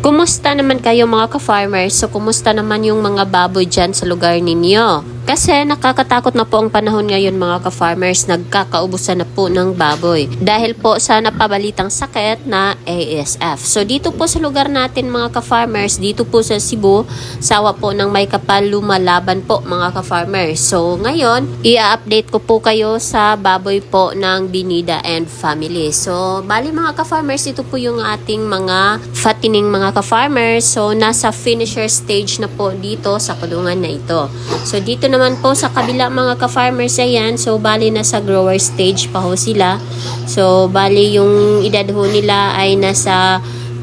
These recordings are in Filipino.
Kumusta naman kayo mga ka-farmers? So, kumusta naman yung mga baboy dyan sa lugar ninyo? Kasi nakakatakot na po ang panahon ngayon mga ka-farmers, nagkakaubusan na po ng baboy. Dahil po sa napabalitang sakit na ASF. So dito po sa lugar natin mga ka-farmers, dito po sa Cebu, sawa po ng may kapal lumalaban po mga ka-farmers. So ngayon, i-update ko po kayo sa baboy po ng Binida and Family. So bali mga ka-farmers, ito po yung ating mga fattening mga ka-farmers. So nasa finisher stage na po dito sa kulungan na ito. So dito naman po sa kabila mga ka-farmers ayan, so bali nasa grower stage pa ho sila. So bali yung edad ho nila ay nasa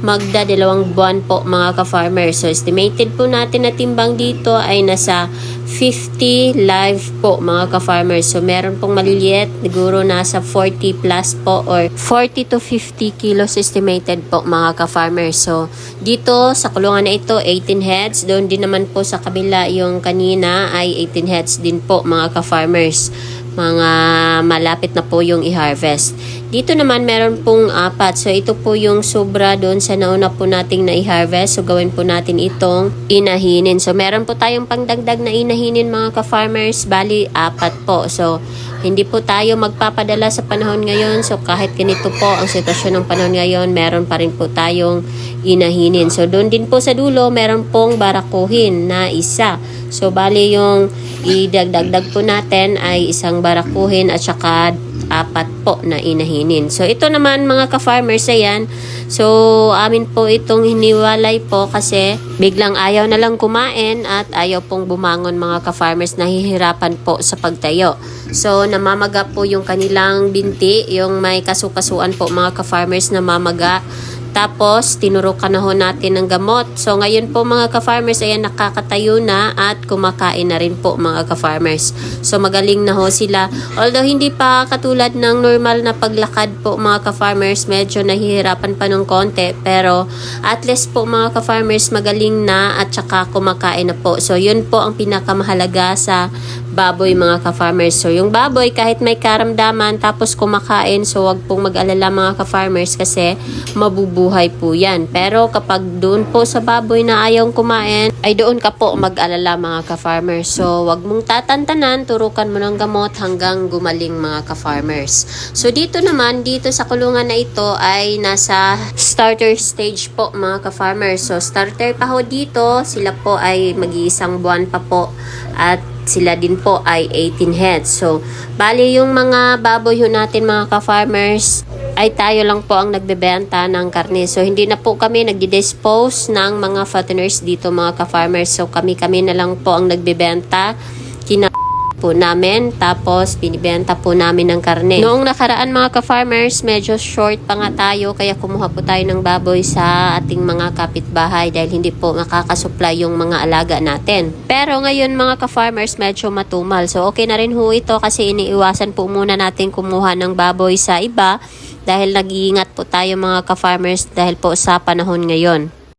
magda dalawang buwan po mga ka-farmers. So estimated po natin na timbang dito ay nasa 50 live po mga ka-farmers. So meron pong maliliit, siguro nasa 40 plus po or 40 to 50 kilos estimated po mga ka-farmers. So dito sa kulungan na ito 18 heads. Doon din naman po sa kabila yung kanina ay 18 heads din po mga ka-farmers mga malapit na po yung i-harvest. Dito naman meron pong apat. So ito po yung sobra doon sa nauna po nating na i-harvest. So gawin po natin itong inahinin. So meron po tayong pangdagdag na inahinin mga ka-farmers. Bali, apat po. So hindi po tayo magpapadala sa panahon ngayon. So kahit ganito po ang sitwasyon ng panahon ngayon, meron pa rin po tayong inahinin. So doon din po sa dulo, meron pong barakuhin na isa. So bali yung idagdagdag po natin ay isang barakuhin at saka apat po na inahinin. So ito naman mga ka-farmers ayan. So amin po itong hiniwalay po kasi biglang ayaw na lang kumain at ayaw pong bumangon mga ka-farmers nahihirapan po sa pagtayo. So namamaga po yung kanilang binti, yung may kasukasuan po mga ka-farmers na mamaga. Tapos, tinurukan na ho natin ng gamot. So, ngayon po mga ka-farmers, ayan, nakakatayo na at kumakain na rin po mga ka-farmers. So, magaling na ho sila. Although, hindi pa katulad ng normal na paglakad po mga ka-farmers, medyo nahihirapan pa ng konti. Pero, at least po mga ka-farmers, magaling na at saka kumakain na po. So, yun po ang pinakamahalaga sa baboy mga ka-farmers. So, yung baboy, kahit may karamdaman, tapos kumakain, so wag pong mag-alala mga ka-farmers kasi mabubuhay po yan. Pero kapag doon po sa baboy na ayaw kumain, ay doon ka po mag-alala mga ka-farmers. So, wag mong tatantanan, turukan mo ng gamot hanggang gumaling mga ka-farmers. So, dito naman, dito sa kulungan na ito ay nasa starter stage po mga ka-farmers. So, starter pa ho dito, sila po ay mag-iisang buwan pa po at sila din po ay 18 heads. So, bali yung mga baboy ho natin mga ka-farmers ay tayo lang po ang nagbebenta ng karne. So, hindi na po kami nagdi-dispose ng mga fatteners dito mga ka-farmers. So, kami-kami na lang po ang nagbebenta. Kina po namin tapos binibenta po namin ng karne. Noong nakaraan mga ka-farmers, medyo short pa nga tayo kaya kumuha po tayo ng baboy sa ating mga kapitbahay dahil hindi po makakasupply yung mga alaga natin. Pero ngayon mga ka-farmers, medyo matumal. So okay na rin ho ito kasi iniiwasan po muna natin kumuha ng baboy sa iba dahil nag-iingat po tayo mga ka-farmers dahil po sa panahon ngayon.